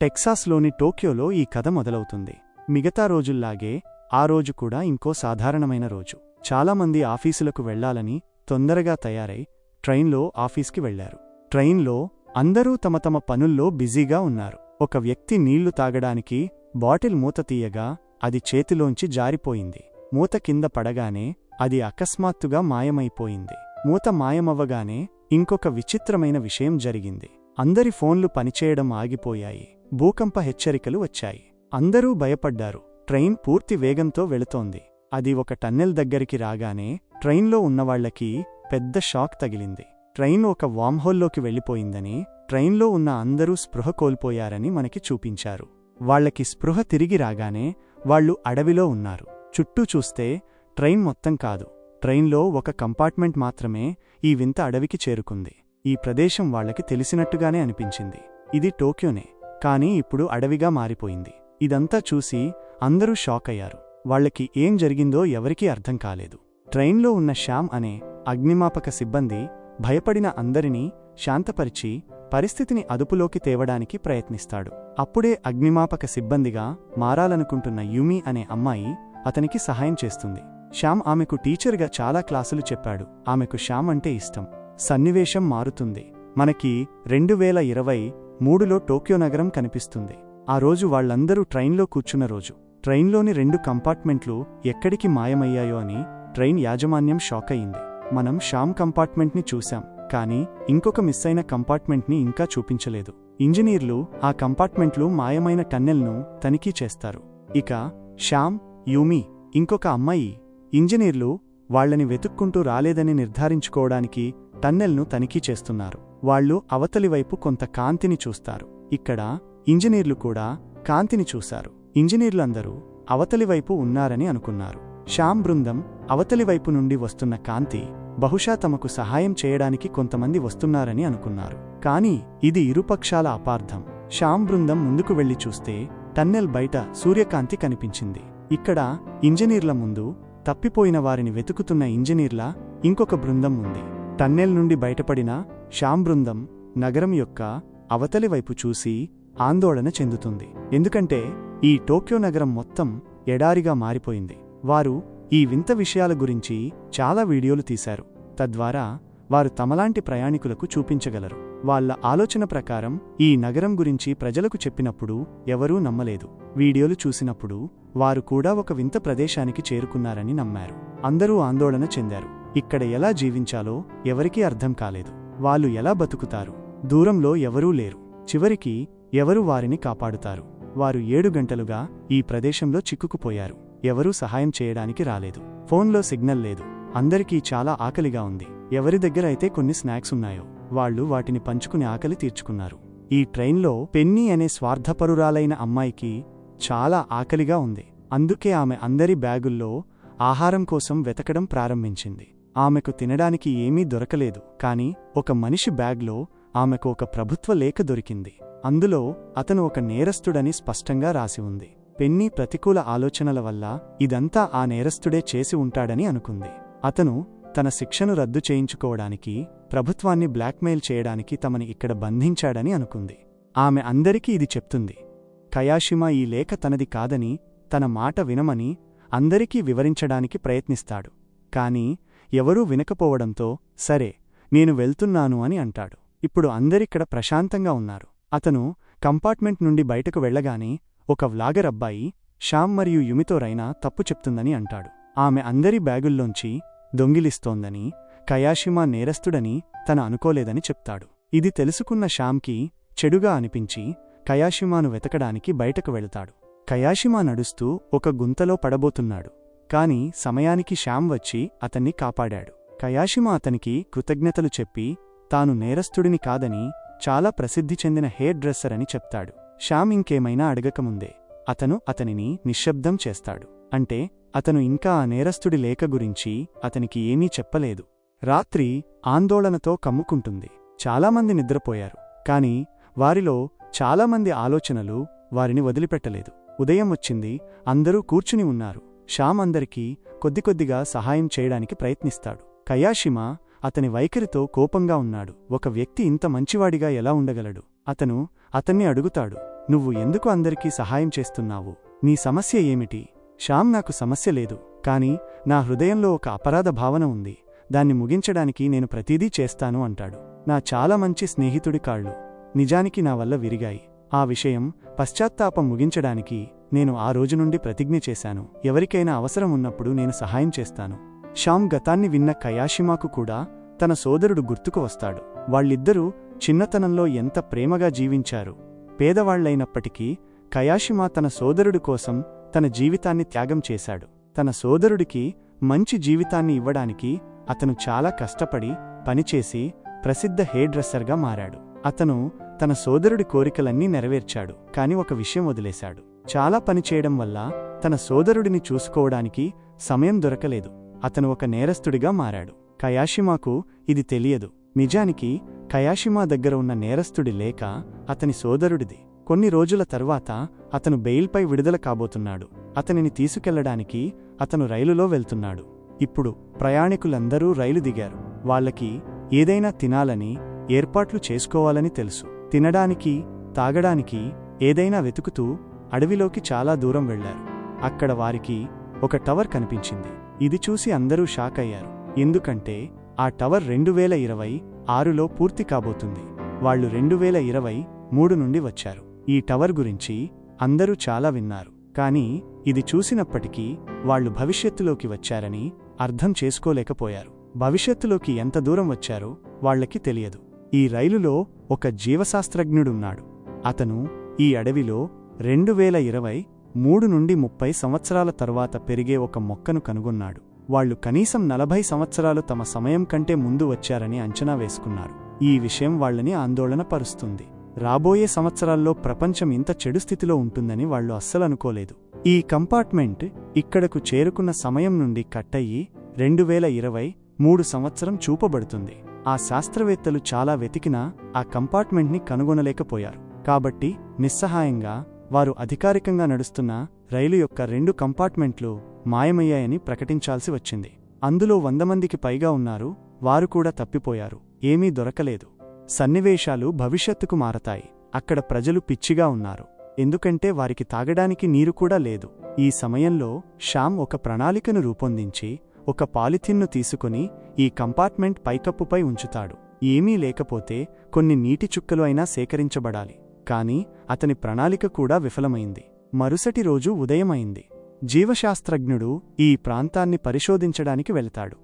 టెక్సాస్లోని టోక్యోలో ఈ కథ మొదలవుతుంది. మిగతా రోజుల్లాగే ఆ రోజు కూడా ఇంకో సాధారణమైన రోజు. చాలామంది ఆఫీసులకు వెళ్ళాలని తొందరగా తయారై ట్రైన్లో ఆఫీస్కి వెళ్ళారు. ట్రైన్లో అందరూ తమ తమ పనుల్లో బిజీగా ఉన్నారు. ఒక వ్యక్తి నీళ్ళు తాగడానికి బాటిల్ మూత తీయగా అది చేతిలోంచి జారిపోయింది. మూత కింద పడగానే అది అకస్మాత్తుగా మాయమైపోయింది. మూత మాయమవ్వగానే ఇంకొక విచిత్రమైన విషయం జరిగింది. అందరి ఫోన్లు పనిచేయడం ఆగిపోయాయి. భూకంప హెచ్చరికలు వచ్చాయి. అందరూ భయపడ్డారు. ట్రైన్ పూర్తి వేగంతో వెళుతోంది. అది ఒక టన్నెల్ దగ్గరికి రాగానే ట్రైన్లో ఉన్నవాళ్ళకి పెద్ద షాక్ తగిలింది. ట్రైన్ ఒక వామ్హోల్లోకి వెళ్ళిపోయిందని ట్రైన్లో ఉన్న అందరూ స్పృహ కోల్పోయారని మనకి చూపించారు. వాళ్ళకి స్పృహ తిరిగి రాగానే వాళ్ళు అడవిలో ఉన్నారు. చుట్టూ చూస్తే ట్రైన్ మొత్తం కాదు. ట్రైన్లో ఒక కంపార్ట్మెంట్ మాత్రమే ఈ వింత అడవికి చేరుకుంది. ఈ ప్రదేశం వాళ్ళకి తెలిసినట్టుగానే అనిపించింది. ఇది టోక్యోనే. కానీ ఇప్పుడు అడవిగా మారిపోయింది. ఇదంతా చూసి అందరూ షాక్ అయ్యారు. వాళ్ళకి ఏం జరిగిందో ఎవరికీ అర్థం కాలేదు. ట్రైన్లో ఉన్న శ్యామ్ అనే అగ్నిమాపక సిబ్బంది భయపడిన అందరినీ శాంతపరిచి పరిస్థితిని అదుపులోకి తేవడానికి ప్రయత్నిస్తాడు. అప్పుడే అగ్నిమాపక సిబ్బందిగా మారాలనుకుంటున్న యుమి అనే అమ్మాయి అతనికి సహాయం చేస్తుంది. శ్యామ్ ఆమెకు టీచర్గా చాలా క్లాసులు చెప్పాడు. ఆమెకు శ్యామ్ అంటే ఇష్టం. సన్నివేశం మారుతుంది. మనకి రెండు వేల ఇరవై మూడులో టోక్యో నగరం కనిపిస్తుంది. ఆ రోజు వాళ్ళందరూ ట్రైన్లో కూర్చున్న రోజు. ట్రైన్లోని రెండు కంపార్ట్మెంట్లు ఎక్కడికి మాయమయ్యాయో అని ట్రైన్ యాజమాన్యం షాక్ అయింది. మనం షామ్ కంపార్ట్మెంట్ని చూశాం కానీ ఇంకొక మిస్ అయిన కంపార్ట్మెంట్ని ఇంకా చూపించలేదు. ఇంజనీర్లు ఆ కంపార్ట్మెంట్లు మాయమైన టన్నెల్ను తనిఖీ చేస్తారు. ఇక శ్యామ్ యూమి ఇంకొక అమ్మాయి ఇంజనీర్లు వాళ్ళని వెతుక్కుంటూ రాలేదని నిర్ధారించుకోవడానికి టన్నెల్ను తనిఖీ చేస్తున్నారు. వాళ్ళు అవతలివైపు కొంత కాంతిని చూస్తారు. ఇక్కడ ఇంజనీర్లు కూడా కాంతిని చూశారు. ఇంజనీర్లందరూ అవతలివైపు ఉన్నారని అనుకున్నారు. శ్యామ్ బృందం అవతలివైపు నుండి వస్తున్న కాంతి బహుశా తమకు సహాయం చేయడానికి కొంతమంది వస్తున్నారని అనుకున్నారు. కాని ఇది ఇరుపక్షాల అపార్థం. శ్యామ్ బృందం ముందుకు వెళ్ళి చూస్తే టన్నెల్ బయట సూర్యకాంతి కనిపించింది. ఇక్కడ ఇంజనీర్ల ముందు తప్పిపోయిన వారిని వెతుకుతున్న ఇంజనీర్ల ఇంకొక బృందం ఉంది. టన్నెల్ నుండి బయటపడిన శ్యాంబృందం నగరం యొక్క అవతలి వైపు చూసి ఆందోళన చెందుతుంది. ఎందుకంటే ఈ టోక్యో నగరం మొత్తం ఎడారిగా మారిపోయింది. వారు ఈ వింత విషయాల గురించి చాలా వీడియోలు తీశారు. తద్వారా వారు తమలాంటి ప్రయాణికులకు చూపించగలరు. వాళ్ళ ఆలోచన ప్రకారం ఈ నగరం గురించి ప్రజలకు చెప్పినప్పుడు ఎవరూ నమ్మలేదు. వీడియోలు చూసినప్పుడు వారు కూడా ఒక వింత ప్రదేశానికి చేరుకున్నారని నమ్మారు. అందరూ ఆందోళన చెందారు. ఇక్కడ ఎలా జీవించాలో ఎవరికీ అర్థం కాలేదు. వాళ్ళు ఎలా బతుకుతారు? దూరంలో ఎవరూ లేరు. చివరికి ఎవరు వారిని కాపాడుతారు? వారు ఏడు గంటలుగా ఈ ప్రదేశంలో చిక్కుకుపోయారు. ఎవరూ సహాయం చేయడానికి రాలేదు. ఫోన్లో సిగ్నల్ లేదు. అందరికీ చాలా ఆకలిగా ఉంది. ఎవరి దగ్గర అయితే కొన్ని స్నాక్స్ ఉన్నాయో వాళ్ళు వాటిని పంచుకుని ఆకలి తీర్చుకున్నారు. ఈ ట్రైన్లో పెన్నీ అనే స్వార్థపరురాలైన అమ్మాయికి చాలా ఆకలిగా ఉంది. అందుకే ఆమె అందరి బ్యాగుల్లో ఆహారం కోసం వెతకడం ప్రారంభించింది. ఆమెకు తినడానికి ఏమీ దొరకలేదు. కాని ఒక మనిషి బ్యాగ్లో ఆమెకు ఒక ప్రభుత్వ లేఖ దొరికింది. అందులో అతను ఒక నేరస్తుడని స్పష్టంగా రాసి ఉంది. పెన్నీ ప్రతికూల ఆలోచనల వల్ల ఇదంతా ఆ నేరస్తుడే చేసి ఉంటాడని అనుకుంది. అతను తన శిక్షను రద్దు చేయించుకోవడానికి ప్రభుత్వాన్ని బ్లాక్మెయిల్ చేయడానికి తమని ఇక్కడ బంధించాడని అనుకుంది. ఆమె అందరికీ ఇది చెప్తుంది. కయాషిమా ఈ లేఖ తనది కాదని తన మాట వినమని అందరికీ వివరించడానికి ప్రయత్నిస్తాడు. కాని ఎవరూ వినకపోవడంతో సరే నేను వెళ్తున్నాను అని అంటాడు. ఇప్పుడు అందరిక్కడ ప్రశాంతంగా ఉన్నారు. అతను కంపార్ట్మెంట్ నుండి బయటకు వెళ్ళగానే ఒక వ్లాగర్ అబ్బాయి శ్యామ్ మరియు యుమితో రైనా తప్పు చెప్తుందని అంటాడు. ఆమె అందరి బ్యాగుల్లోంచి దొంగిలిస్తోందని కయాషిమా నేరస్తుడని తన అనుకోలేదని చెప్తాడు. ఇది తెలుసుకున్న శ్యామ్కి చెడుగా అనిపించి కయాషిమాను వెతకడానికి బయటకు వెళతాడు. కయాషిమా నడుస్తూ ఒక గుంతలో పడబోతున్నాడు. కాని సమయానికి శ్యామ్ వచ్చి అతన్ని కాపాడాడు. కయాషిమా అతనికి కృతజ్ఞతలు చెప్పి తాను నేరస్తుడిని కాదని చాలా ప్రసిద్ధి చెందిన హెయిర్ డ్రెస్సర్ అని చెప్తాడు. శ్యామ్ ఇంకేమైనా అడగకముందే అతను అతనిని నిశ్శబ్దం చేస్తాడు. అంటే అతను ఇంకా ఆ నేరస్తుడి లేఖ గురించి అతనికి ఏమీ చెప్పలేదు. రాత్రి ఆందోళనతో కమ్ముకుంటుంది. చాలామంది నిద్రపోయారు. కాని వారిలో చాలామంది ఆలోచనలు వారిని వదిలిపెట్టలేదు. ఉదయం వచ్చింది అందరూ కూర్చుని ఉన్నారు. శ్యామ్ అందరికీ కొద్ది కొద్దిగా సహాయం చేయడానికి ప్రయత్నిస్తాడు. కయాషిమా అతని వైఖరితో కోపంగా ఉన్నాడు. ఒక వ్యక్తి ఇంత మంచివాడిగా ఎలా ఉండగలడు? అతను అతన్ని అడుగుతాడు. నువ్వు ఎందుకు అందరికీ సహాయం చేస్తున్నావు? నీ సమస్య ఏమిటి? శ్యామ్ నాకు సమస్య లేదు. కాని నా హృదయంలో ఒక అపరాధ భావన ఉంది. దాన్ని ముగించడానికి నేను ప్రతీదీ చేస్తాను అంటాడు. నా చాలా మంచి స్నేహితుడి కాళ్ళు నిజానికి నా వల్ల విరిగాయి. ఆ విషయం పశ్చాత్తాపం ముగించడానికి నేను ఆ రోజు నుండి ప్రతిజ్ఞ చేశాను. ఎవరికైనా అవసరం ఉన్నప్పుడు నేను సహాయం చేస్తాను. శ్యామ్ గతాన్ని విన్న కయాషిమాకు కూడా తన సోదరుడు గుర్తుకు వస్తాడు. వాళ్ళిద్దరూ చిన్నతనంలో ఎంత ప్రేమగా జీవించారు. పేదవాళ్ళైనప్పటికీ కయాషిమా తన సోదరుడి కోసం తన జీవితాన్ని త్యాగం చేశాడు. తన సోదరుడికి మంచి జీవితాన్ని ఇవ్వడానికి అతను చాలా కష్టపడి పనిచేసి ప్రసిద్ధ హెయిర్డ్రెస్సర్గా మారాడు. అతను తన సోదరుడి కోరికలన్నీ నెరవేర్చాడు. కాని ఒక విషయం వదిలేశాడు. చాలా పనిచేయడం వల్ల తన సోదరుడిని చూసుకోవడానికి సమయం దొరకలేదు. అతను ఒక నేరస్తుడిగా మారాడు. కయాషిమాకు ఇది తెలియదు. నిజానికి కయాషిమా దగ్గర ఉన్న నేరస్తుడి లేక అతని సోదరుడిది. కొన్ని రోజుల తర్వాత అతను బెయిల్పై విడుదల కాబోతున్నాడు. అతనిని తీసుకెళ్ళడానికి అతను రైలులో వెళ్తున్నాడు. ఇప్పుడు ప్రయాణికులందరూ రైలు దిగారు. వాళ్ళకి ఏదైనా తినాలని ఏర్పాట్లు చేసుకోవాలని తెలుసు. తినడానికి తాగడానికి ఏదైనా వెతుకుతూ అడవిలోకి చాలా దూరం వెళ్ళారు అక్కడ వారికి ఒక టవర్ కనిపించింది. ఇది చూసి అందరూ షాక్ అయ్యారు. ఎందుకంటే ఆ టవర్ రెండు వేల ఇరవై ఆరులో పూర్తి కాబోతుంది. వాళ్ళు రెండు వేల ఇరవై మూడు నుండి వచ్చారు. ఈ టవర్ గురించి అందరూ చాలా విన్నారు. కానీ ఇది చూసినప్పటికీ వాళ్ళు భవిష్యత్తులోకి వచ్చారని అర్థం చేసుకోలేకపోయారు. భవిష్యత్తులోకి ఎంత దూరం వచ్చారో వాళ్ళకి తెలియదు. ఈ రైలులో ఒక జీవశాస్త్రజ్ఞుడున్నాడు. అతను ఈ అడవిలో రెండు వేల ఇరవై మూడు నుండి ముప్పై సంవత్సరాల తర్వాత పెరిగే ఒక మొక్కను కనుగొన్నాడు. వాళ్ళు కనీసం నలభై సంవత్సరాలు తమ సమయం కంటే ముందు వచ్చారని అంచనా వేసుకున్నారు. ఈ విషయం వాళ్ళని ఆందోళన పరుస్తుంది. రాబోయే సంవత్సరాల్లో ప్రపంచం ఇంత చెడు స్థితిలో ఉంటుందని వాళ్ళు అస్సలనుకోలేదు ఈ కంపార్ట్మెంట్ ఇక్కడకు చేరుకున్న సమయం నుండి కట్టయి రెండు వేల ఇరవై మూడు సంవత్సరం చూపబడుతుంది. ఆ శాస్త్రవేత్తలు చాలా వెతికినా ఆ కంపార్ట్మెంట్ని కనుగొనలేకపోయారు. కాబట్టి నిస్సహాయంగా వారు అధికారికంగా నడుస్తున్న రైలు యొక్క రెండు కంపార్ట్మెంట్లు మాయమయ్యాయని ప్రకటించాల్సి వచ్చింది. అందులో వంద మందికి పైగా ఉన్నారు వారు కూడా తప్పిపోయారు ఏమీ దొరకలేదు. సన్నివేశాలు భవిష్యత్తుకు మారతాయి అక్కడ ప్రజలు పిచ్చిగా ఉన్నారు. ఎందుకంటే వారికి తాగడానికి నీరు కూడా లేదు. ఈ సమయంలో శ్యామ్ ఒక ప్రణాళికను రూపొందించి ఒక పాలిథిన్ను తీసుకుని ఈ కంపార్ట్మెంట్ పైకప్పుపై ఉంచుతాడు. ఏమీ లేకపోతే కొన్ని నీటి చుక్కలు అయినా సేకరించబడాలి. కాని అతని ప్రణాళిక కూడా విఫలమైంది. మరుసటి రోజు ఉదయమైంది. జీవశాస్త్రజ్ఞుడు ఈ ప్రాంతాన్ని పరిశోధించడానికి వెళతాడు.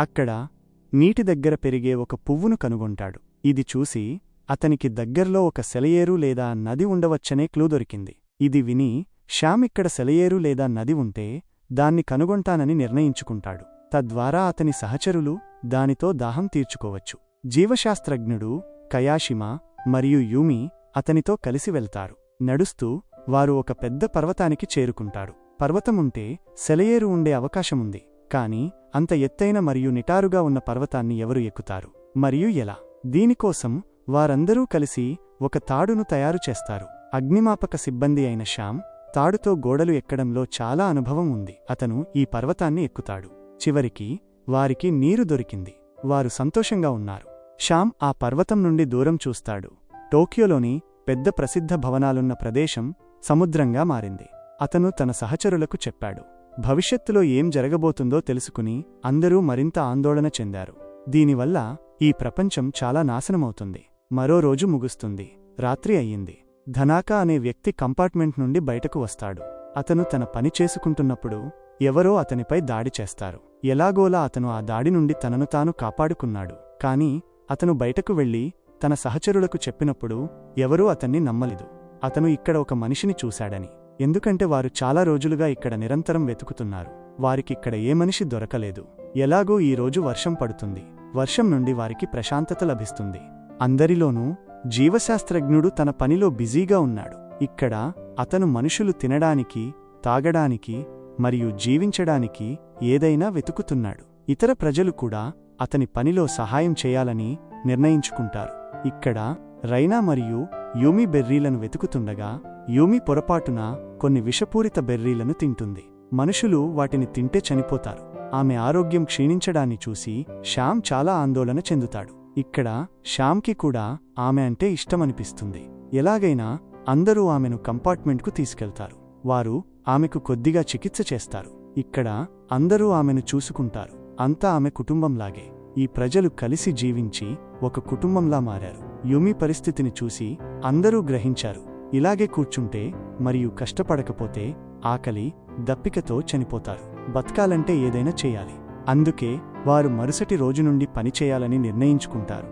అక్కడ నీటి దగ్గర పెరిగే ఒక పువ్వును కనుగొంటాడు. ఇది చూసి అతనికి దగ్గర్లో ఒక సెలయేరు లేదా నది ఉండవచ్చనే క్లూ దొరికింది. ఇది విని శ్యామ్ ఇక్కడ సెలయేరు లేదా నది ఉంటే దాన్ని కనుగొంటానని నిర్ణయించుకుంటాడు. తద్వారా అతని సహచరులు దానితో దాహం తీర్చుకోవచ్చు. జీవశాస్త్రజ్ఞుడు కయాషిమా మరియు యూమి అతనితో కలిసి వెళ్తారు. నడుస్తూ వారు ఒక పెద్ద పర్వతానికి చేరుకుంటారు. పర్వతముంటే సెలయేరు ఉండే అవకాశముంది. కాని అంత ఎత్తైన మరియు నిటారుగా ఉన్న పర్వతాన్ని ఎవరు ఎక్కుతారు? మరియు ఎలా? దీనికోసం వారందరూ కలిసి ఒక తాడును తయారు చేస్తారు. అగ్నిమాపక సిబ్బంది అయిన శ్యామ్ తాడుతో గోడలు ఎక్కడంలో చాలా అనుభవం ఉంది. అతను ఈ పర్వతాన్ని ఎక్కుతాడు. చివరికి వారికి నీరు దొరికింది. వారు సంతోషంగా ఉన్నారు. శ్యామ్ ఆ పర్వతం నుండి దూరం చూస్తాడు. టోక్యోలోని పెద్ద ప్రసిద్ధ భవనాలున్న ప్రదేశం సముద్రంగా మారింది. అతను తన సహచరులకు చెప్పాడు. భవిష్యత్తులో ఏం జరగబోతుందో తెలుసుకుని అందరూ మరింత ఆందోళన చెందారు. దీనివల్ల ఈ ప్రపంచం చాలా నాశనమవుతుంది. మరో రోజు ముగుస్తుంది. రాత్రి అయ్యింది. ధనాకా అనే వ్యక్తి కంపార్ట్మెంట్ నుండి బయటకు వస్తాడు. అతను తన పని చేసుకుంటున్నప్పుడు ఎవరో అతనిపై దాడి చేస్తారు. ఎలాగోలా అతను ఆ దాడి నుండి తనను తాను కాపాడుకున్నాడు. కాని అతను బయటకు వెళ్ళి తన సహచరులకు చెప్పినప్పుడు ఎవరూ అతన్ని నమ్మలేదు. అతను ఇక్కడ ఒక మనిషిని చూశాడని. ఎందుకంటే వారు చాలా రోజులుగా ఇక్కడ నిరంతరం వెతుకుతున్నారు. వారికిక్కడ ఏ మనిషి దొరకలేదు. ఎలాగో ఈ రోజు వర్షం పడుతుంది. వర్షం నుండి వారికి ప్రశాంతత లభిస్తుంది. అందరిలోనూ జీవశాస్త్రజ్ఞుడు తన పనిలో బిజీగా ఉన్నాడు. ఇక్కడ అతను మనుషులు తినడానికి తాగడానికి మరియు జీవించడానికి ఏదైనా వెతుకుతున్నాడు. ఇతర ప్రజలు కూడా అతని పనిలో సహాయం చేయాలని నిర్ణయించుకుంటారు. ఇక్కడ రైనా మరియు యూమి బెర్రీలను వెతుకుతుండగా యూమి పొరపాటున కొన్ని విషపూరిత బెర్రీలను తింటుంది. మనుషులు వాటిని తింటే చనిపోతారు. ఆమె ఆరోగ్యం క్షీణించడాన్ని చూసి శ్యామ్ చాలా ఆందోళన చెందుతాడు. ఇక్కడ శ్యామ్కి కూడా ఆమె అంటే ఇష్టమనిపిస్తుంది. ఎలాగైనా అందరూ ఆమెను కంపార్ట్మెంట్కు తీసుకెళ్తారు. వారు ఆమెకు కొద్దిగా చికిత్స చేస్తారు. ఇక్కడ అందరూ ఆమెను చూసుకుంటారు. అంతా ఆమె కుటుంబంలాగే. ఈ ప్రజలు కలిసి జీవించి ఒక కుటుంబంలా మారారు. యుమి పరిస్థితిని చూసి అందరూ గ్రహించారు. ఇలాగే కూర్చుంటే మరియు కష్టపడకపోతే ఆకలి దప్పికతో చనిపోతారు. బతకాలంటే ఏదైనా చేయాలి. అందుకే వారు మరుసటి రోజు నుండి పనిచేయాలని నిర్ణయించుకుంటారు.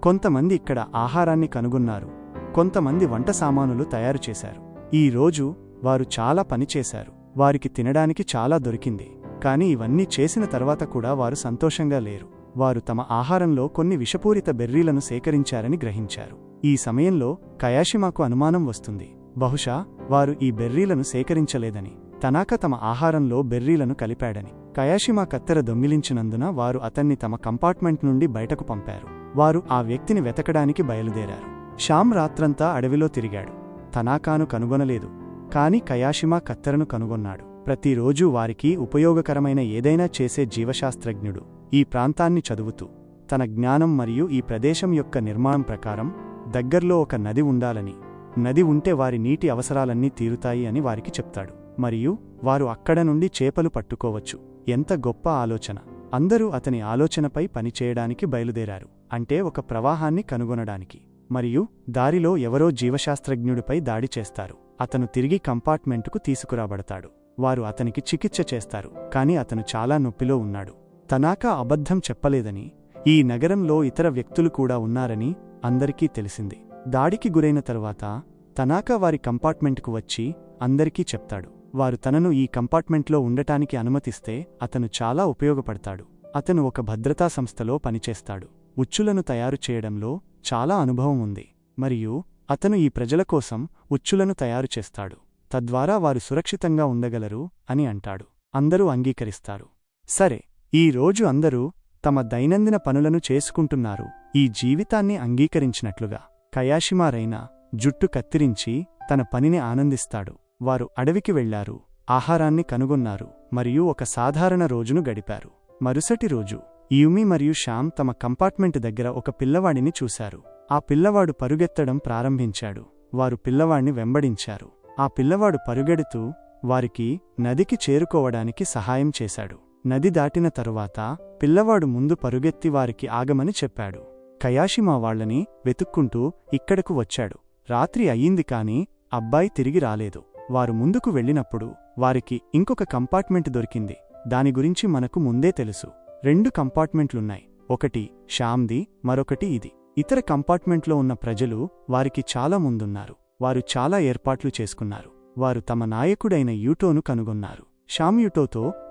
కొంతమంది ఇక్కడ ఆహారాన్ని కనుగొన్నారు. కొంతమంది వంట సామానులు తయారు చేశారు. ఈ రోజు వారు చాలా పనిచేశారు వారికి తినడానికి చాలా దొరికింది. కాని ఇవన్నీ చేసిన తర్వాత కూడా వారు సంతోషంగా లేరు. వారు తమ ఆహారంలో కొన్ని విషపూరిత బెర్రీలను సేకరించారని గ్రహించారు. ఈ సమయంలో కయాషిమాకు అనుమానం వస్తుంది. బహుశా వారు ఈ బెర్రీలను సేకరించలేదని తనాక తమ ఆహారంలో బెర్రీలను కలిపాడని. కయాషిమా కత్తెర దొంగిలించినందున వారు అతన్ని తమ కంపార్ట్మెంట్ నుండి బయటకు పంపారు. వారు ఆ వ్యక్తిని వెతకడానికి బయలుదేరారు. శ్యామ్ రాత్రంతా అడవిలో తిరిగాడు. తనాకాను కనుగొనలేదు. కాని కయాషిమా కత్తెరను కనుగొన్నాడు. ప్రతిరోజు వారికి ఉపయోగకరమైన ఏదైనా చేసే జీవశాస్త్రజ్ఞుడు. ఈ ప్రాంతాన్ని చదువుతూ తన జ్ఞానం మరియు ఈ ప్రదేశం యొక్క నిర్మాణం ప్రకారం దగ్గర్లో ఒక నది ఉండాలని నది ఉంటే వారి నీటి అవసరాలన్నీ తీరుతాయి అని వారికి చెప్తాడు. మరియు వారు అక్కడ నుండి చేపలు పట్టుకోవచ్చు. ఎంత గొప్ప ఆలోచన! అందరూ అతని ఆలోచనపై పనిచేయడానికి బయలుదేరారు. అంటే ఒక ప్రవాహాన్ని కనుగొనడానికి. మరియు దారిలో ఎవరో జీవశాస్త్రజ్ఞుడిపై దాడి చేస్తారు. అతను తిరిగి కంపార్ట్మెంటుకు తీసుకురాబడతాడు. వారు అతనికి చికిత్స చేస్తారు కాని అతను చాలా నొప్పిలో ఉన్నాడు. తనాకా అబద్ధం చెప్పలేదని ఈ నగరంలో ఇతర వ్యక్తులు కూడా ఉన్నారని అందరికీ తెలిసింది. దాడికి గురైన తరువాత తనాకా వారి కంపార్ట్మెంట్కు వచ్చి అందరికీ చెప్తాడు. వారు తనను ఈ కంపార్ట్మెంట్లో ఉండటానికి అనుమతిస్తే అతను చాలా ఉపయోగపడతాడు. అతను ఒక భద్రతా సంస్థలో పనిచేస్తాడు. ఉచ్చులను తయారు చేయడంలో చాలా అనుభవం ఉంది. మరియు అతను ఈ ప్రజల కోసం ఉచ్చులను తయారు చేస్తాడు. తద్వారా వారు సురక్షితంగా ఉండగలరు అని అంటాడు. అందరూ అంగీకరిస్తారు. సరే ఈ రోజు అందరూ తమ దైనందిన పనులను చేసుకుంటున్నారు. ఈ జీవితాన్ని అంగీకరించినట్లుగా కయాషిమారైనా జుట్టు కత్తిరించి తన పనిని ఆనందిస్తాడు. వారు అడవికి వెళ్ళారు ఆహారాన్ని కనుగొన్నారు మరియు ఒక సాధారణ రోజును గడిపారు. మరుసటి రోజు యుమి మరియు శ్యామ్ తమ కంపార్ట్మెంట్ దగ్గర ఒక పిల్లవాడిని చూశారు. ఆ పిల్లవాడు పరుగెత్తడం ప్రారంభించాడు. వారు పిల్లవాణ్ణి వెంబడించారు. ఆ పిల్లవాడు పరుగెడుతూ వారికి నదికి చేరుకోవడానికి సహాయం చేశాడు. నది దాటిన తరువాత పిల్లవాడు ముందు పరుగెత్తి వారికి ఆగమని చెప్పాడు. కయాషిమా వాళ్ళని వెతుక్కుంటూ ఇక్కడకు వచ్చాడు. రాత్రి అయ్యింది కాని అబ్బాయి తిరిగి రాలేదు. వారు ముందుకు వెళ్ళినప్పుడు వారికి ఇంకొక కంపార్ట్మెంట్ దొరికింది. దాని గురించి మనకు ముందే తెలుసు. రెండు కంపార్ట్మెంట్లున్నాయి. ఒకటి షామ్ది మరొకటి ఇది. ఇతర కంపార్ట్మెంట్లో ఉన్న ప్రజలు వారికి చాలా ముందున్నారు. వారు చాలా ఏర్పాట్లు చేసుకున్నారు. వారు తమ నాయకుడైన యూటోను కనుగొన్నారు. శ్యామ్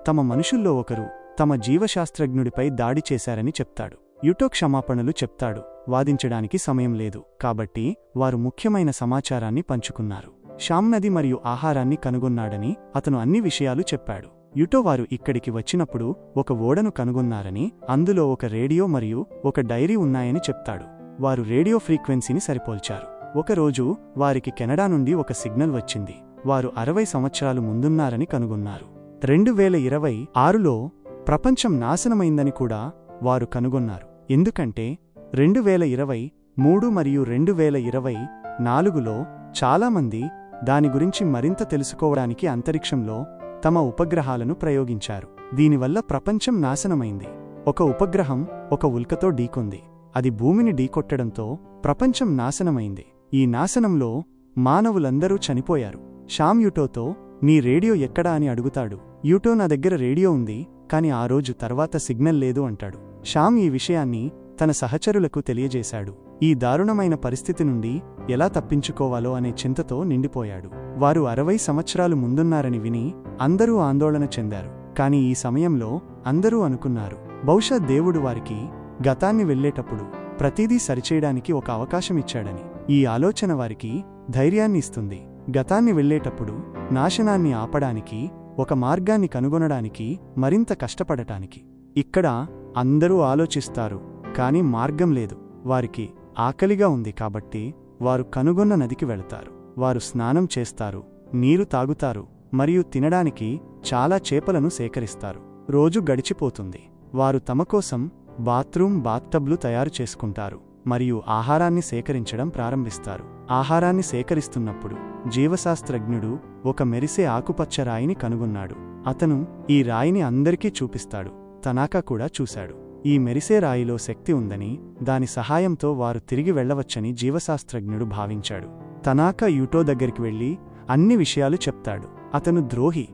తమ మనుషుల్లో ఒకరు తమ జీవశాస్త్రజ్ఞుడిపై దాడి చేశారని చెప్తాడు. యుటో క్షమాపణలు చెప్తాడు. వాదించడానికి సమయం లేదు. కాబట్టి వారు ముఖ్యమైన సమాచారాన్ని పంచుకున్నారు. షామ్ నది మరియు ఆహారాన్ని కనుగొన్నాడని అతను అన్ని విషయాలు చెప్పాడు. యుటో వారు ఇక్కడికి వచ్చినప్పుడు ఒక ఓడను కనుగొన్నారని అందులో ఒక రేడియో మరియు ఒక డైరీ ఉన్నాయని చెప్తాడు. వారు రేడియో ఫ్రీక్వెన్సీని సరిపోల్చారు. ఒకరోజు వారికి కెనడా నుండి ఒక సిగ్నల్ వచ్చింది. వారు అరవై సంవత్సరాలు ముందున్నారని కనుగొన్నారు. రెండు వేల ఇరవై ఆరులో ప్రపంచం నాశనమైందని కూడా వారు కనుగొన్నారు. ఎందుకంటే రెండు వేల ఇరవై మూడు మరియు రెండు వేల ఇరవై నాలుగులో చాలామంది దాని గురించి మరింత తెలుసుకోవడానికి అంతరిక్షంలో తమ ఉపగ్రహాలను ప్రయోగించారు. దీనివల్ల ప్రపంచం నాశనమైంది. ఒక ఉపగ్రహం ఒక ఉల్కతో ఢీకొంది. అది భూమిని ఢీకొట్టడంతో ప్రపంచం నాశనమైంది. ఈ నాశనంలో మానవులందరూ చనిపోయారు. షామ్ యూటోతో నీ రేడియో ఎక్కడా? అని అడుగుతాడు. యూటో నా దగ్గర రేడియో ఉంది కాని ఆ రోజు తర్వాత సిగ్నల్ లేదు అంటాడు. షామ్ ఈ విషయాన్ని తన సహచరులకు తెలియజేశాడు. ఈ దారుణమైన పరిస్థితి నుండి ఎలా తప్పించుకోవాలో అనే చింతతో నిండిపోయాడు. వారు అరవై సంవత్సరాలు ముందున్నారని విని అందరూ ఆందోళన చెందారు. కాని ఈ సమయంలో అందరూ అనుకున్నారు. బహుశా దేవుడు వారికి గతాన్ని వెళ్ళేటప్పుడు ప్రతిదీ సరిచేయడానికి ఒక అవకాశం ఇచ్చాడని. ఈ ఆలోచన వారికి ధైర్యాన్ని ఇస్తుంది గతాన్ని వెళ్ళేటప్పుడు నాశనాన్ని ఆపడానికి ఒక మార్గాన్ని కనుగొనడానికి మరింత కష్టపడటానికి. ఇక్కడ అందరూ ఆలోచిస్తారు కాని మార్గం లేదు. వారికి ఆకలిగా ఉంది కాబట్టి వారు కనుగొన్న నదికి వెళతారు. వారు స్నానం చేస్తారు నీరు తాగుతారు మరియు తినడానికి చాలా చేపలను సేకరిస్తారు. రోజు గడిచిపోతుంది. వారు తమ కోసం బాత్రూమ్ బాత్తబ్లు తయారు చేసుకుంటారు. మరియు ఆహారాన్ని సేకరించడం ప్రారంభిస్తారు. ఆహారాన్ని సేకరిస్తున్నప్పుడు జీవశాస్త్రజ్ఞుడు ఒక మెరిసే ఆకుపచ్చ రాయిని కనుగొన్నాడు. అతను ఈ రాయిని అందరికీ చూపిస్తాడు. తనాకా కూడా చూశాడు. ఈ మెరిసే రాయిలో శక్తి ఉందని దాని సహాయంతో వారు తిరిగి వెళ్ళవచ్చని జీవశాస్త్రజ్ఞుడు భావించాడు. తనాకా యూటో దగ్గరికి వెళ్ళి అన్ని విషయాలు చెప్తాడు. అతను ద్రోహి.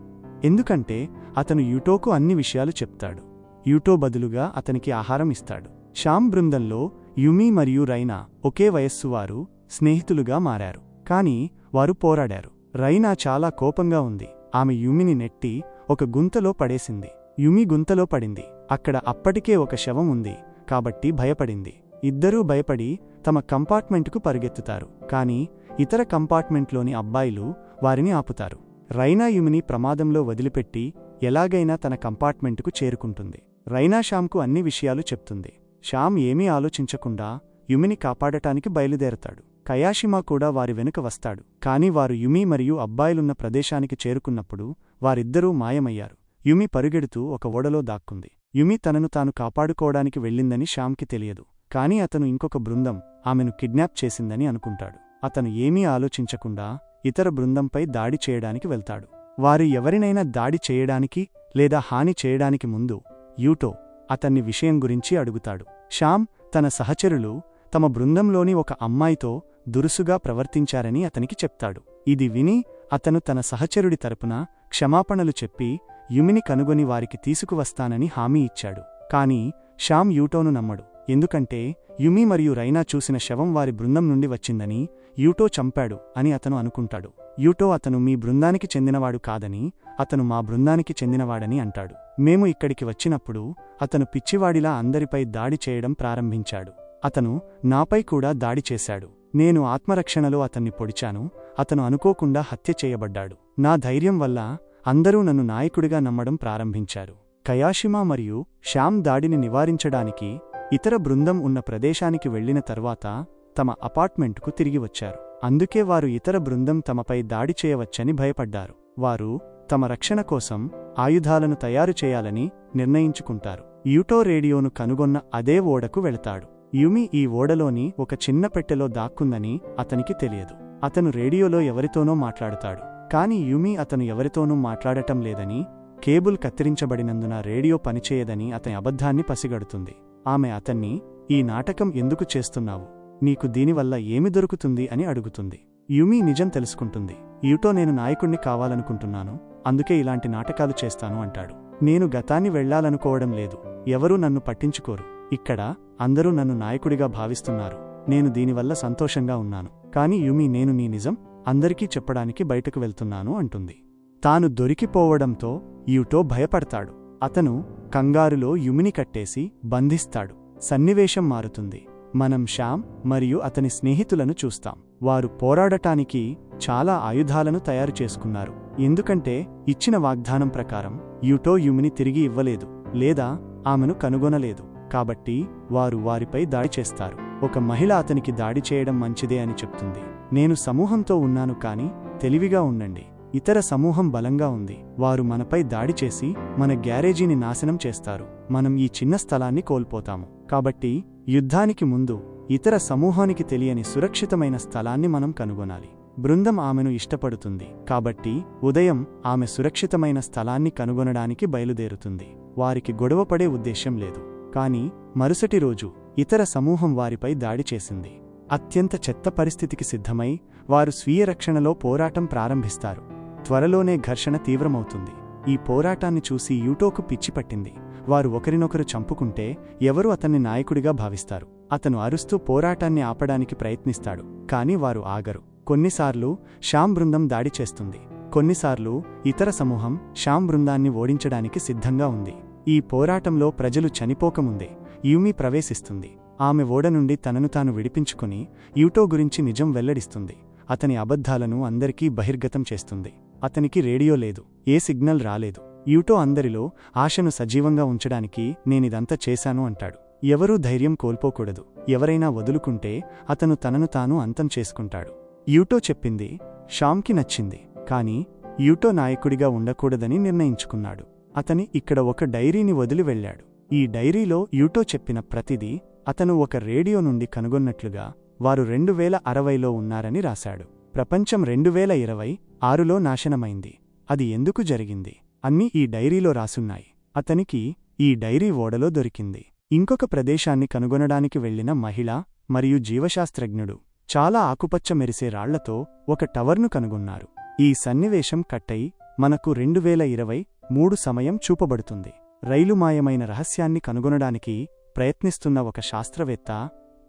ఎందుకంటే అతను యూటోకు అన్ని విషయాలు చెప్తాడు. యూటో బదులుగా అతనికి ఆహారం ఇస్తాడు. శ్యామ్ బృందంలో యుమి మరియు రైనా ఒకే వయస్సువారు స్నేహితులుగా మారారు. కాని వారు పోరాడారు. రైనా చాలా కోపంగా ఉంది. ఆమె యుమిని నెట్టి ఒక గుంతలో పడేసింది. యుమి గుంతలో పడింది. అక్కడ అప్పటికే ఒక శవం ఉంది. కాబట్టి భయపడింది. ఇద్దరూ భయపడి తమ కంపార్ట్మెంటుకు పరిగెత్తుతారు. కాని ఇతర కంపార్ట్మెంట్లోని అబ్బాయిలు వారిని ఆపుతారు. రైనా యుమిని ప్రమాదంలో వదిలిపెట్టి ఎలాగైనా తన కంపార్ట్మెంటుకు చేరుకుంటుంది. రైనా శ్యామ్కు అన్ని విషయాలు చెప్తుంది. శ్యామ్ ఏమీ ఆలోచించకుండా యుమిని కాపాడటానికి బయలుదేరతాడు. కయాషిమా కూడా వారి వెనుక వస్తాడు. కాని వారు యుమి మరియు అబ్బాయిలున్న ప్రదేశానికి చేరుకున్నప్పుడు వారిద్దరూ మాయమయ్యారు. యుమి పరుగెడుతూ ఒక ఓడలో దాక్కుంది. యుమి తనను తాను కాపాడుకోవడానికి వెళ్ళిందని శ్యామ్కి తెలియదు. కాని అతను ఇంకొక బృందం ఆమెను కిడ్నాప్ చేసిందని అనుకుంటాడు. అతను ఏమీ ఆలోచించకుండా ఇతర బృందంపై దాడి చేయడానికి వెళ్తాడు. వారు ఎవరినైనా దాడి చేయడానికి లేదా హాని చేయడానికి ముందు యూటో అతన్ని విషయం గురించి అడుగుతాడు. శ్యామ్ తన సహచరులు తమ బృందంలోని ఒక అమ్మాయితో దురుసుగా ప్రవర్తించారని అతనికి చెప్తాడు. ఇది విని అతను తన సహచరుడి తరపున క్షమాపణలు చెప్పి యుమిని కనుగొని వారికి తీసుకువస్తానని హామీ ఇచ్చాడు. కాని శ్యామ్ యూటోను నమ్మడు. ఎందుకంటే యుమి మరియు రైనా చూసిన శవం వారి బృందం నుండి వచ్చిందని యూటో చంపాడు అని అతను అనుకుంటాడు. యూటో అతను మీ బృందానికి చెందినవాడు కాదని అతను మా బృందానికి చెందినవాడని అంటాడు. మేము ఇక్కడికి వచ్చినప్పుడు అతను పిచ్చివాడిలా అందరిపై దాడి చేయడం ప్రారంభించాడు. అతను నాపై కూడా దాడి చేశాడు. నేను ఆత్మరక్షణలో అతన్ని పొడిచాను అతను అనుకోకుండా హత్య చేయబడ్డాడు. నా ధైర్యం వల్ల అందరూ నన్ను నాయకుడిగా నమ్మడం ప్రారంభించారు. కయాషిమా మరియు శ్యామ్ దాడిని నివారించడానికి ఇతర బృందం ఉన్న ప్రదేశానికి వెళ్ళిన తర్వాత తమ అపార్ట్మెంటుకు తిరిగి వచ్చారు. అందుకే వారు ఇతర బృందం తమపై దాడి చేయవచ్చని భయపడ్డారు. వారు తమ రక్షణ కోసం ఆయుధాలను తయారు చేయాలని నిర్ణయించుకుంటారు. యూటో రేడియోను కనుగొన్న అదే ఓడకు వెళతాడు. యుమి ఈ ఓడలోని ఒక చిన్న పెట్టెలో దాక్కుందని అతనికి తెలియదు. అతను రేడియోలో ఎవరితోనో మాట్లాడుతాడు. కాని యుమి అతను ఎవరితోనూ మాట్లాడటం లేదని కేబుల్ కత్తిరించబడినందున రేడియో పనిచేయదని అతని అబద్ధాన్ని పసిగడుతుంది. ఆమె అతన్ని ఈ నాటకం ఎందుకు చేస్తున్నావు? నీకు దీనివల్ల ఏమి దొరుకుతుంది? అని అడుగుతుంది. యుమి నిజం తెలుసుకుంటుంది. యూటో నేను నాయకుణ్ణి కావాలనుకుంటున్నాను అందుకే ఇలాంటి నాటకాలు చేస్తాను అంటాడు. నేను గతాన్ని వెళ్ళాలనుకోవడం లేదు. ఎవరూ నన్ను పట్టించుకోరు. ఇక్కడ అందరూ నన్ను నాయకుడిగా భావిస్తున్నారు. నేను దీనివల్ల సంతోషంగా ఉన్నాను. కాని యుమి నేను నీ నిజం అందరికీ చెప్పడానికి బయటకు వెళ్తున్నాను అంటుంది. తాను దొరికిపోవడంతో యూటో భయపడతాడు. అతను కంగారులో యుమిని కట్టేసి బంధిస్తాడు. సన్నివేశం మారుతుంది. మనం శ్యామ్ మరియు అతని స్నేహితులను చూస్తాం. వారు పోరాడటానికి చాలా ఆయుధాలను తయారు చేసుకున్నారు. ఎందుకంటే ఇచ్చిన వాగ్దానం ప్రకారం యుటో యుమిని తిరిగి ఇవ్వలేదు లేదా ఆమెను కనుగొనలేదు. కాబట్టి వారు వారిపై దాడి చేస్తారు. ఒక మహిళ అతనికి దాడి చేయడం మంచిదే అని చెప్తుంది. నేను సమూహంతో ఉన్నాను కాని తెలివిగా ఉండండి. ఇతర సమూహం బలంగా ఉంది. వారు మనపై దాడి చేసి మన గ్యారేజీని నాశనం చేస్తారు. మనం ఈ చిన్న స్థలాన్ని కోల్పోతాము. కాబట్టి యుద్ధానికి ముందు ఇతర సమూహానికి తెలియని సురక్షితమైన స్థలాన్ని మనం కనుగొనాలి. బృందం ఆమెను ఇష్టపడుతుంది. కాబట్టి ఉదయం ఆమె సురక్షితమైన స్థలాన్ని కనుగొనడానికి బయలుదేరుతుంది. వారికి గొడవపడే ఉద్దేశ్యం లేదు. కాని మరుసటి రోజు ఇతర సమూహం వారిపై దాడి చేసింది. అత్యంత చెత్త పరిస్థితికి సిద్ధమై వారు స్వీయ రక్షణలో పోరాటం ప్రారంభిస్తారు. త్వరలోనే ఘర్షణ తీవ్రమవుతుంది. ఈ పోరాటాన్ని చూసి యూటోకు పిచ్చిపట్టింది వారు ఒకరినొకరు చంపుకుంటే ఎవరు అతన్ని నాయకుడిగా భావిస్తారు? అతను అరుస్తూ పోరాటాన్ని ఆపడానికి ప్రయత్నిస్తాడు కాని వారు ఆగరు. కొన్నిసార్లు శ్యామ్ బృందం దాడి చేస్తుంది. కొన్నిసార్లు ఇతర సమూహం శ్యామ్ బృందాన్ని ఓడించడానికి సిద్ధంగా ఉంది. ఈ పోరాటంలో ప్రజలు చనిపోకముందే యూమి ప్రవేశిస్తుంది. ఆమె ఓడ నుండి తనను తాను విడిపించుకుని యూటో గురించి నిజం వెల్లడిస్తుంది. అతని అబద్ధాలను అందరికీ బహిర్గతం చేస్తుంది. అతనికి రేడియో లేదు ఏ సిగ్నల్ రాలేదు. యూటో అందరిలో ఆశను సజీవంగా ఉంచడానికి నేనిదంతా చేశాను అంటాడు. ఎవరూ ధైర్యం కోల్పోకూడదు. ఎవరైనా వదులుకుంటే అతను తనను తాను అంతం చేసుకుంటాడు. యూటో చెప్పింది షామ్కి నచ్చింది. కాని యూటో నాయకుడిగా ఉండకూడదని నిర్ణయించుకున్నాడు. అతని ఇక్కడ ఒక డైరీని వదిలి వెళ్ళాడు. ఈ డైరీలో యూటో చెప్పిన ప్రతిదీ అతను ఒక రేడియో నుండి కనుగొన్నట్లుగా వారు రెండు వేల అరవైలో ఉన్నారని రాశాడు. ప్రపంచం రెండు వేల ఇరవై ఆరులో నాశనమైంది. అది ఎందుకు జరిగింది? అన్నీ ఈ డైరీలో రాసున్నాయి. అతనికి ఈ డైరీ ఓడలో దొరికింది. ఇంకొక ప్రదేశాన్ని కనుగొనడానికి వెళ్ళిన మహిళ మరియు జీవశాస్త్రజ్ఞుడు చాలా ఆకుపచ్చ మెరిసే రాళ్ళతో ఒక టవర్ను కనుగొన్నారు. ఈ సన్నివేశం కట్టై మనకు రెండువేల ఇరవై మూడు సమయం చూపబడుతుంది. రైలు మాయమైన రహస్యాన్ని కనుగొనడానికి ప్రయత్నిస్తున్న ఒక శాస్త్రవేత్త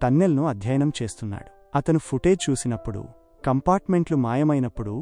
టన్నెల్ను అధ్యయనం చేస్తున్నాడు. అతను ఫుటేజ్ చూసినప్పుడు కంపార్ట్మెంట్లు మాయమైనప్పుడు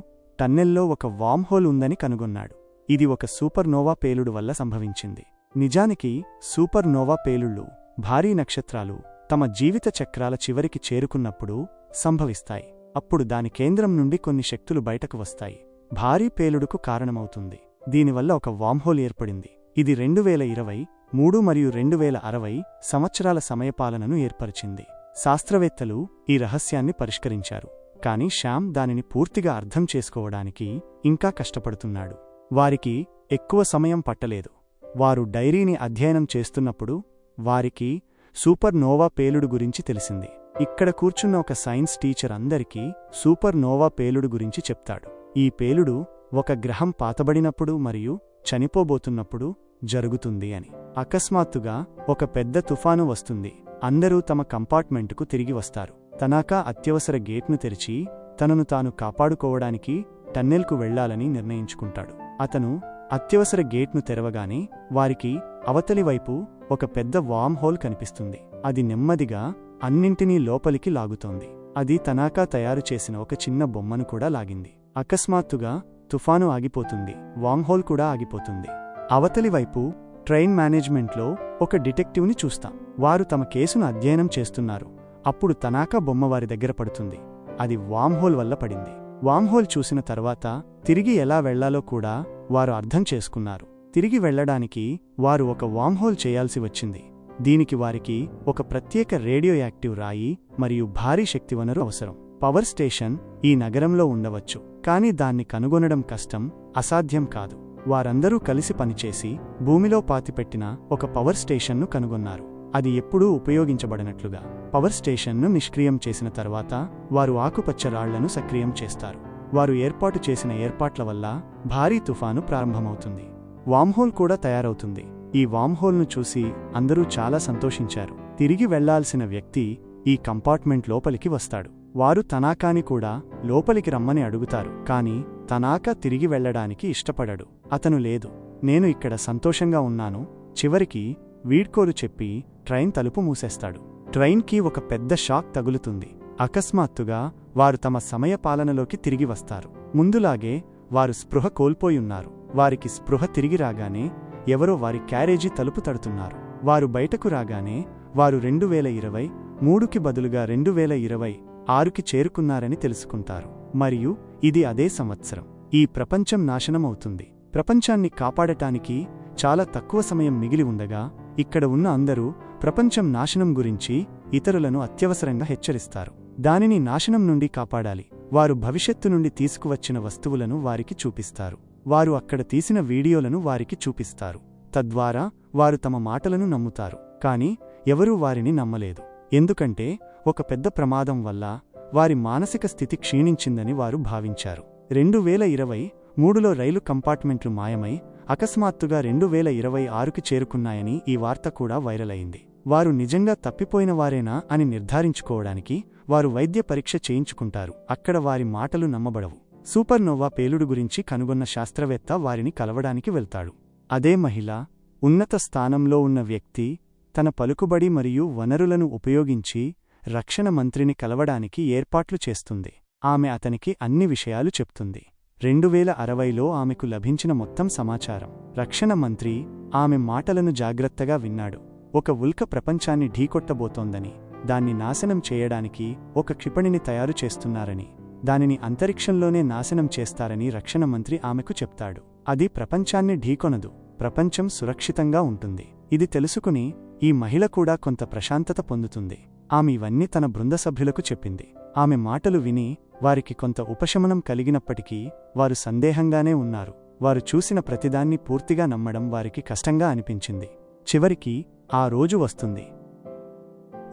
టన్నెల్లో ఒక వామ్హోల్ ఉందని కనుగొన్నాడు. ఇది ఒక సూపర్నోవా పేలుడు వల్ల సంభవించింది. నిజానికి సూపర్నోవా పేలుళ్ళు భారీ నక్షత్రాలు తమ జీవిత చక్రాల చివరికి చేరుకున్నప్పుడు సంభవిస్తాయి. అప్పుడు దాని కేంద్రం నుండి కొన్ని శక్తులు బయటకు వస్తాయి. భారీ పేలుడుకు కారణమవుతుంది. దీనివల్ల ఒక వామ్హోల్ ఏర్పడింది. ఇది రెండు వేల ఇరవై మూడు మరియు రెండు వేల అరవై సంవత్సరాల సమయపాలనను ఏర్పరిచింది. శాస్త్రవేత్తలు ఈ రహస్యాన్ని పరిష్కరించారు. కాని శ్యామ్ దానిని పూర్తిగా అర్థం చేసుకోవడానికి ఇంకా కష్టపడుతున్నాడు. వారికి ఎక్కువ సమయం పట్టలేదు. వారు డైరీని అధ్యయనం చేస్తున్నప్పుడు వారికి సూపర్ నోవా పేలుడు గురించి తెలిసింది. ఇక్కడ కూర్చున్న ఒక సైన్స్ టీచర్ అందరికీ సూపర్ నోవా పేలుడు గురించి చెప్తాడు. ఈ పేలుడు ఒక గ్రహం పాతబడినప్పుడు మరియు చనిపోబోతున్నప్పుడు జరుగుతుంది అని. అకస్మాత్తుగా ఒక పెద్ద తుఫాను వస్తుంది. అందరూ తమ కంపార్ట్మెంటుకు తిరిగి వస్తారు. తనాకా అత్యవసర గేట్ను తెరిచి తనను తాను కాపాడుకోవడానికి టన్నెల్కు వెళ్ళాలని నిర్ణయించుకుంటాడు. అతను అత్యవసర గేట్ను తెరవగానే వారికి అవతలి వైపు ఒక పెద్ద వామ్ హోల్ కనిపిస్తుంది. అది నెమ్మదిగా అన్నింటినీ లోపలికి లాగుతోంది. అది తనాకా తయారు చేసిన ఒక చిన్న బొమ్మను కూడా లాగింది. అకస్మాత్తుగా తుఫాను ఆగిపోతుంది. వామ్ హోల్ కూడా ఆగిపోతుంది. అవతలి వైపు ట్రైన్ మేనేజ్మెంట్లో ఒక డిటెక్టివ్ని చూస్తాం. వారు తమ కేసును అధ్యయనం చేస్తున్నారు. అప్పుడు తనాకా బొమ్మ వారి దగ్గర పడుతుంది. అది వామ్హోల్ వల్ల పడింది. వామ్హోల్ చూసిన తర్వాత తిరిగి ఎలా వెళ్ళాలో కూడా వారు అర్థం చేసుకున్నారు. తిరిగి వెళ్ళడానికి వారు ఒక వామ్హోల్ చేయాల్సి వచ్చింది. దీనికి వారికి ఒక ప్రత్యేక రేడియో యాక్టివ్ రాయి మరియు భారీ శక్తి వనరు అవసరం. పవర్ స్టేషన్ ఈ నగరంలో ఉండవచ్చు కాని దాన్ని కనుగొనడం కష్టం అసాధ్యం కాదు. వారందరూ కలిసి పనిచేసి భూమిలో పాతిపెట్టిన ఒక పవర్ స్టేషన్ను కనుగొన్నారు. అది ఎప్పుడూ ఉపయోగించబడనట్లుగా పవర్ స్టేషన్ను నిష్క్రియం చేసిన తర్వాత వారు ఆకుపచ్చ రాళ్ళను సక్రియం చేస్తారు. వారు ఏర్పాటు చేసిన ఏర్పాట్ల వల్ల భారీ తుఫాను ప్రారంభమవుతుంది. వామ్హోల్ కూడా తయారవుతుంది. ఈ వామ్హోల్ను చూసి అందరూ చాలా సంతోషించారు. తిరిగి వెళ్ళాల్సిన వ్యక్తి ఈ కంపార్ట్మెంట్ లోపలికి వస్తాడు. వారు తనాకాని కూడా లోపలికి రమ్మని అడుగుతారు కాని తనాకా తిరిగి వెళ్ళడానికి ఇష్టపడడు. అతను లేదు. నేను ఇక్కడ సంతోషంగా ఉన్నాను. చివరికి వీడ్కోలు చెప్పి ట్రైన్ తలుపు మూసేస్తాడు. ట్రైన్కి ఒక పెద్ద షాక్ తగులుతుంది. అకస్మాత్తుగా వారు తమ సమయపాలనలోకి తిరిగి వస్తారు. ముందులాగే వారు స్పృహ కోల్పోయున్నారు వారికి స్పృహ తిరిగి రాగానే ఎవరో వారి క్యారేజీ తలుపు తడుతున్నారు. వారు బయటకు రాగానే వారు రెండు వేల ఇరవై మూడుకి బదులుగా రెండు వేల ఇరవై ఆరుకి చేరుకున్నారని తెలుసుకుంటారు. మరియు ఇది అదే సంవత్సరం. ఈ ప్రపంచం నాశనమవుతుంది. ప్రపంచాన్ని కాపాడటానికి చాలా తక్కువ సమయం మిగిలి ఉండగా ఇక్కడ ఉన్న అందరూ ప్రపంచం నాశనం గురించి ఇతరులను అత్యవసరంగా హెచ్చరిస్తారు. దానిని నాశనం నుండి కాపాడాలి. వారు భవిష్యత్తు నుండి తీసుకువచ్చిన వస్తువులను వారికి చూపిస్తారు. వారు అక్కడ తీసిన వీడియోలను వారికి చూపిస్తారు. తద్వారా వారు తమ మాటలను నమ్ముతారు. కాని ఎవరూ వారిని నమ్మలేదు. ఎందుకంటే ఒక పెద్ద ప్రమాదం వల్ల వారి మానసిక స్థితి క్షీణించిందని వారు భావించారు. రెండు వేల ఇరవై మూడులో రైలు కంపార్ట్మెంట్లు మాయమై అకస్మాత్తుగా రెండు వేల ఇరవై ఆరుకి చేరుకున్నాయని ఈ వార్త కూడా వైరల్ అయింది. వారు నిజంగా తప్పిపోయిన వారేనా అని నిర్ధారించుకోవడానికి వారు వైద్య పరీక్ష చేయించుకుంటారు. అక్కడ వారి మాటలు నమ్మబడవు. సూపర్నోవా పేలుడు గురించి కనుగొన్న శాస్త్రవేత్త వారిని కలవడానికి వెళ్తాడు. అదే మహిళ ఉన్నత స్థానంలో ఉన్న వ్యక్తి తన పలుకుబడి మరియు వనరులను ఉపయోగించి రక్షణ మంత్రిని కలవడానికి ఏర్పాట్లు చేస్తుంది. ఆమె అతనికి అన్ని విషయాలు చెప్తుంది. రెండు వేల అరవైలో ఆమెకు లభించిన మొత్తం సమాచారం. రక్షణ మంత్రి ఆమె మాటలను జాగ్రత్తగా విన్నాడు. ఒక ఉల్క ప్రపంచాన్ని ఢీకొట్టబోతోందని దాన్ని నాశనం చేయడానికి ఒక క్షిపణిని తయారు చేస్తున్నారని దానిని అంతరిక్షంలోనే నాశనం చేస్తారని రక్షణ మంత్రి ఆమెకు చెప్తాడు. అది ప్రపంచాన్ని ఢీకొనదు ప్రపంచం సురక్షితంగా ఉంటుంది. ఇది తెలుసుకుని ఈ మహిళ కూడా కొంత ప్రశాంతత పొందుతుంది. ఆమె ఇవన్నీ తన బృంద సభ్యులకు చెప్పింది. ఆమె మాటలు విని వారికి కొంత ఉపశమనం కలిగినప్పటికీ వారు సందేహంగానే ఉన్నారు. వారు చూసిన ప్రతిదాన్ని పూర్తిగా నమ్మడం వారికి కష్టంగా అనిపించింది. చివరికి ఆ రోజు వస్తుంది.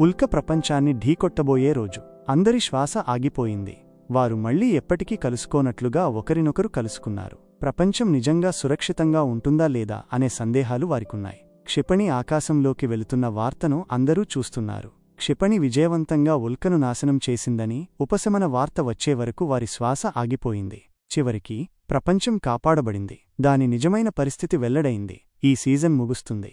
ఉల్క ప్రపంచాన్ని ఢీకొట్టబోయే రోజు. అందరి శ్వాస ఆగిపోయింది. వారు మళ్ళీ ఎప్పటికీ కలుసుకోనట్లుగా ఒకరినొకరు కలుసుకున్నారు. ప్రపంచం నిజంగా సురక్షితంగా ఉంటుందా లేదా అనే సందేహాలు వారికున్నాయి. క్షిపణి ఆకాశంలోకి వెళుతున్న వార్తను అందరూ చూస్తున్నారు. క్షిపణి విజయవంతంగా ఉల్కను నాశనం చేసిందని ఉపశమన వార్త వచ్చే వరకు వారి శ్వాస ఆగిపోయింది. చివరికి ప్రపంచం కాపాడబడింది. దాని నిజమైన పరిస్థితి వెల్లడైంది. ఈ సీజన్ ముగుస్తుంది.